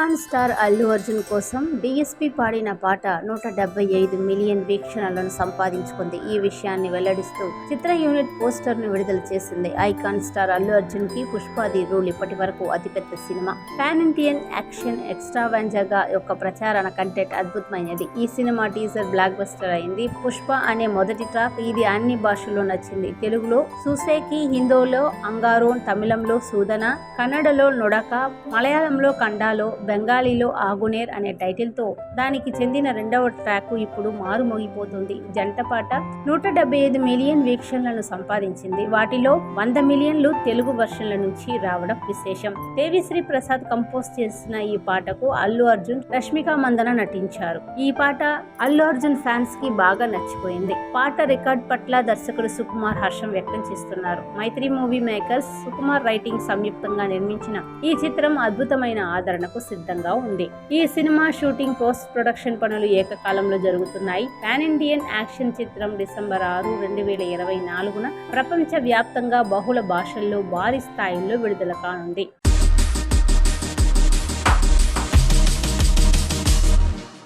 Icon star Allu Arjun కోసం DSP పాడిన పాట నూట డెబ్బై ఐదు మిలియన్ వీక్షణలను సంపాదించుకుంది. ఈ విషయాన్ని వెల్లడిస్తూ చిత్ర యూనిట్ పోస్టర్ను విడుదల చేసింది. ఐకాన్ స్టార్ అల్లు అర్జున్కి పుష్పాది రూల్ ఇప్పటి వరకు అతిపెద్ద సినిమా. పాన్ ఇండియన్ యాక్షన్ ఎక్స్ట్రావాంజాగా యొక్క ప్రచారణ కంటెంట్ అద్భుతమైనది. ఈ సినిమా టీజర్ బ్లాక్ బస్టర్ అయింది. పుష్ప అనే మొదటి ట్రాక్ ఇది అన్ని భాషల్లో నచ్చింది. తెలుగులో సుసేకి హిందీలో అంగారోన్ తమిళంలో సూదన కన్నడలో నొడక మలయాళంలో కండాలో బెంగాలీలో ఆగునేర్ అనే టైటిల్తో దానికి చెందిన రెండవ ట్రాక్ ఇప్పుడు మారుమోగిపోతుంది. జంట పాట నూట డెబ్బై ఐదు మిలియన్ వీక్షణలను సంపాదించింది. వాటిలో వంద మిలియన్లు తెలుగు వర్షన్ల నుంచి రావడం విశేషం. దేవిశ్రీ ప్రసాద్ కంపోజ్ చేసిన ఈ పాటకు అల్లు అర్జున్ రష్మిక మందన నటించారు. ఈ పాట అల్లు అర్జున్ ఫ్యాన్స్కి బాగా నచ్చిపోయింది. పాట రికార్డ్ పట్ల దర్శకుడు సుకుమార్ హర్షం వ్యక్తం చేస్తున్నారు. Mythri movie makers Sukumar writing సంయుక్తంగా నిర్మించిన ఈ చిత్రం అద్భుతమైన ఆదరణకు సిద్ధంగా ఉంది. ఈ సినిమా షూటింగ్ పోస్ట్ ప్రొడక్షన్ పనులు ఏకకాలంలో జరుగుతున్నాయి. పాన్ ఇండియన్ యాక్షన్ చిత్రం డిసెంబర్ ఆరు రెండు వేల ఇరవై నాలుగున ప్రపంచ వ్యాప్తంగా బహుళ భాషల్లో భారీ స్థాయిలో విడుదల కానుంది.